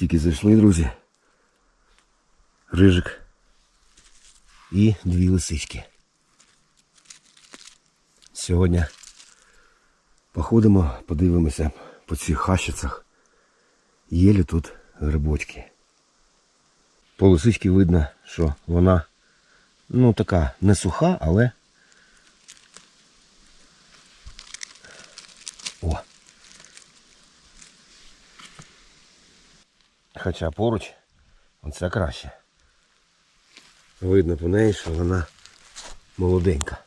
Тільки зайшли, друзі. Рижик. І дві лисички. Сьогодні походимо, подивимося по цих хащицях. Є тут грибочки. По лисичці видно, що вона ну така не суха, але. О. Хоча поруч оце краще. Видно по неї, що вона молоденька.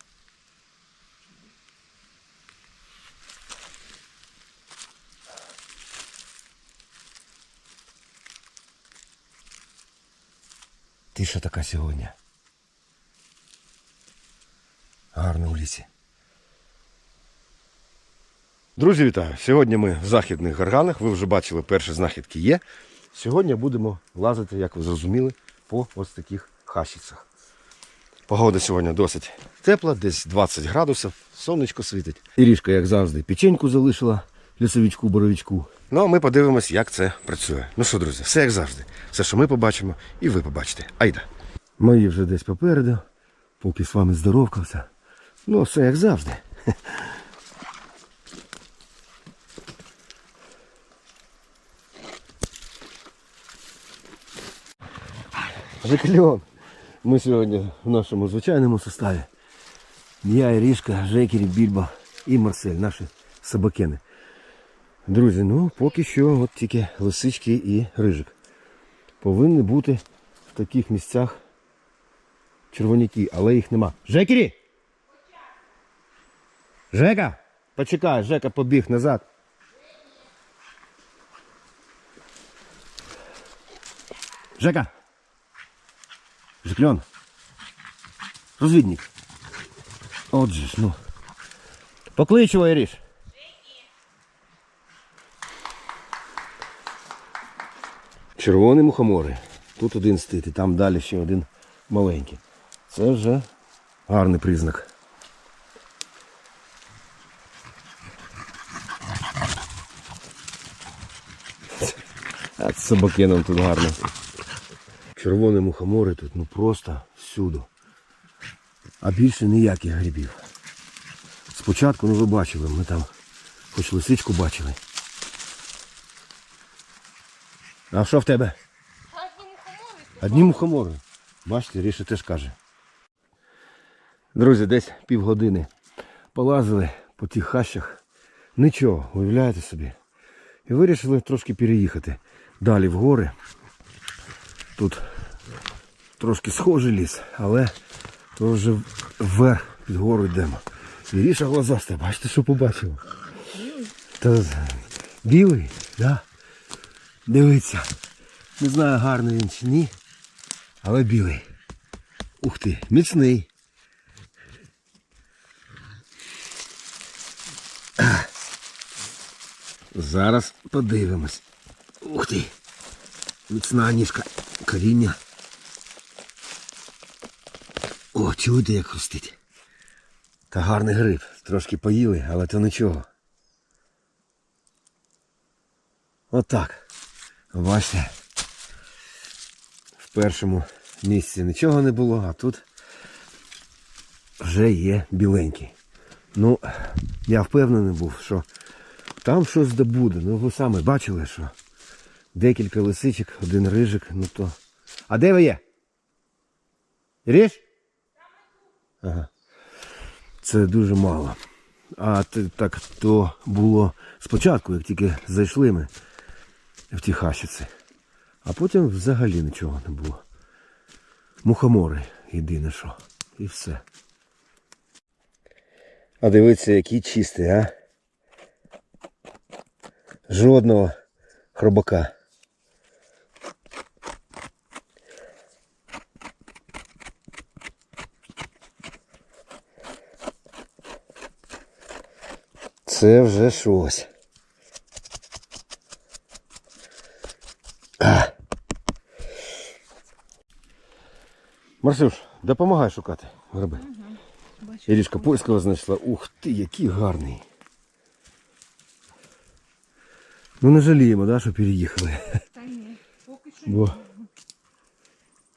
Тиша така сьогодні. Гарно в лісі. Друзі, вітаю! Сьогодні ми в західних гарганах. Ви вже бачили, перші знахідки є. Сьогодні будемо лазити, як ви зрозуміли, по ось таких хащицях. Погода сьогодні досить тепла, десь 20 градусів, сонечко світить. Ірішка, як завжди, печеньку залишила лісовичку, боровичку. Ну, а ми подивимось, як це працює. Ну що, друзі, все як завжди. Все, що ми побачимо, і ви побачите. Айда. Мої вже десь попереду, поки з вами здоровкався. Ну, все як завжди. Жекальон. Ми сьогодні в нашому звичайному составі. Я, Ірішка, Жекері, Більба і Марсель, наші собакени. Друзі, ну поки що от тільки лисички і рижик. Повинні бути в таких місцях червоняки, але їх нема. Жекері! Жека! Почекай, Жека побіг назад. Жека! Жекльон. Розвідник. Отже ж, ну. Поклич його, Іріш. Червоні мухомори. Тут один і там далі ще один маленький. Це вже гарний признак. А з собакеном тут гарно. Червоні мухомори тут ну просто всюди. А більше ніяких грибів. Спочатку, ну ви бачили, ми там хоч лисичку бачили. А що в тебе? Одні мухомори. Бачите, Ріша теж каже. Друзі, десь півгодини полазили по тих хащах. Нічого, уявляєте собі. І вирішили трошки переїхати далі в гори. Тут трошки схожий ліс, але то вже вверх під гору йдемо. І Ріша глазаста, бачите, що побачила? Білий, да? Дивіться. Не знаю, гарний він чи ні, але білий. Ух ти, міцний. Зараз подивимось. Ух ти. Міцна ніжка коріння. О, чуєте, як хрустить. Та гарний гриб. Трошки поїли, але то нічого. Отак. Бачите. В першому місці нічого не було, а тут вже є біленький. Ну, я впевнений був, що там щось добуде. Ну ви самі бачили, що декілька лисичок, один рижик, ну то. А де ви є? Ріж? Ага. Це дуже мало. А так то було спочатку, як тільки зайшли ми в ті хащиці. А потім взагалі нічого не було. Мухомори єдине що. І все. А дивіться, який чистий, а? Жодного хробака. Це вже щось. Марсюш, допомагай шукати гриби. Ірішка польського знайшла. Ух ти, який гарний. Ну не жаліємо, да, що переїхали. Та ні. Бо...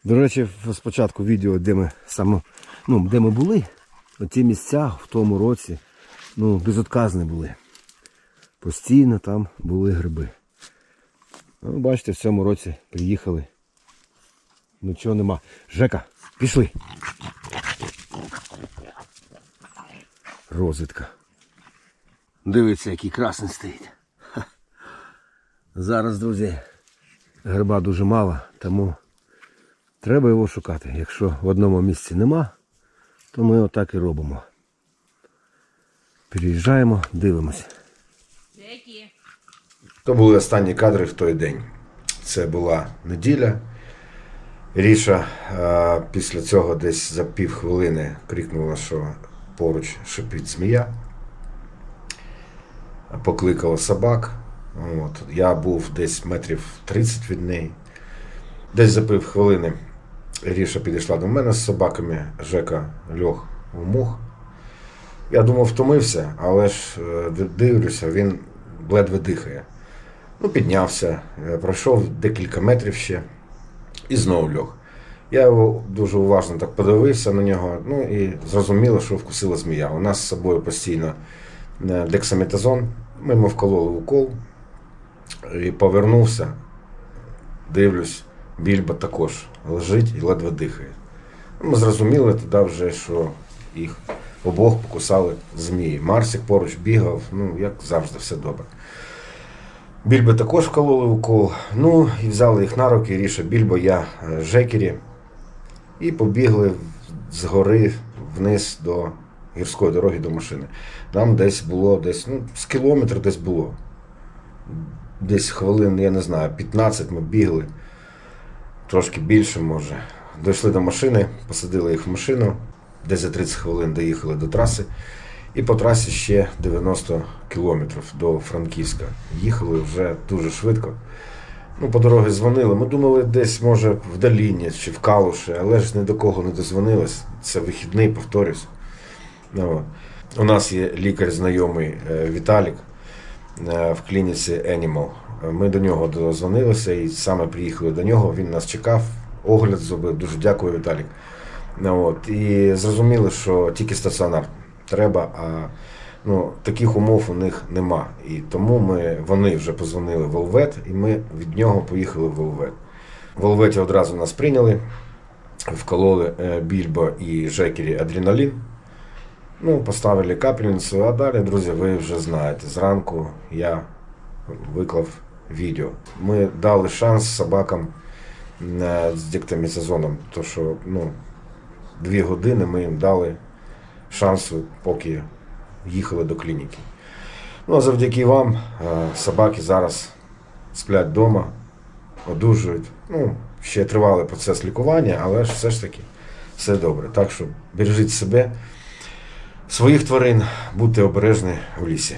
До речі, спочатку відео, де ми саме, ну, де ми були, ті місця в тому році ну, безотказні були. Постійно там були гриби. Ну, бачите, в цьому році приїхали. Нічого нема. Жека, пішли. Розвідка. Дивиться, який красний стоїть. Зараз, друзі, гриба дуже мало, тому треба його шукати. Якщо в одному місці нема, то ми отак і робимо. Переїжджаємо, дивимося. Які? То були останні кадри в той день. Це була неділя. Ріша е, після цього десь за пів хвилини крикнула, що поруч шипить змія. Покликала собак. От. Я був десь метрів 30 від неї. Десь за пів хвилини Ріша підійшла до мене з собаками. Жека льох в мух. Я думав, втомився, але ж е, дивлюся, він ледве дихає. Ну, піднявся, е, пройшов декілька метрів ще і знову льох. Я його дуже уважно так подивився на нього, ну і зрозуміло, що вкусила змія. У нас з собою постійно е, дексаметазон. Ми йому вкололи укол і повернувся. Дивлюсь, більба також лежить і ледве дихає. Ми зрозуміли тоді вже, що їх обох покусали змії. Марсик поруч бігав, ну, як завжди, все добре. Більби також вкололи укол. Ну і взяли їх на руки, Ріша Більбо, я е, Жекері. І побігли з гори вниз до гірської дороги до машини. Нам десь було десь, ну, з кілометр десь було. Десь хвилин, я не знаю, 15 ми бігли, трошки більше може. Дійшли до машини, посадили їх в машину, десь за 30 хвилин доїхали до траси. І по трасі ще 90 кілометрів до Франківська. Їхали вже дуже швидко. Ну, по дорозі дзвонили. Ми думали, десь, може, в Даліні чи в Калуші, але ж ні до кого не дозвонились. Це вихідний, повторюсь. Ну. У нас є лікар знайомий е, Віталік е, в клініці Animal. Ми до нього дозвонилися і саме приїхали до нього. Він нас чекав, огляд зробив. Дуже дякую, Віталік. Ну, от. І зрозуміли, що тільки стаціонар треба, а ну, таких умов у них нема. І тому ми, вони вже позвонили в Олвет, і ми від нього поїхали в Олвет. В Олветі одразу нас прийняли, вкололи е, більбо і жекері адреналін. Ну, поставили капельницю, а далі, друзі, ви вже знаєте. Зранку я виклав відео. Ми дали шанс собакам е, з діктамізазоном, то що ну, дві години ми їм дали шансу, поки їхали до клініки. Ну, а завдяки вам е, собаки зараз сплять вдома, одужують. Ну, ще тривалий процес лікування, але ж все ж таки все добре. Так що бережіть себе, своїх тварин, будьте обережні в лісі.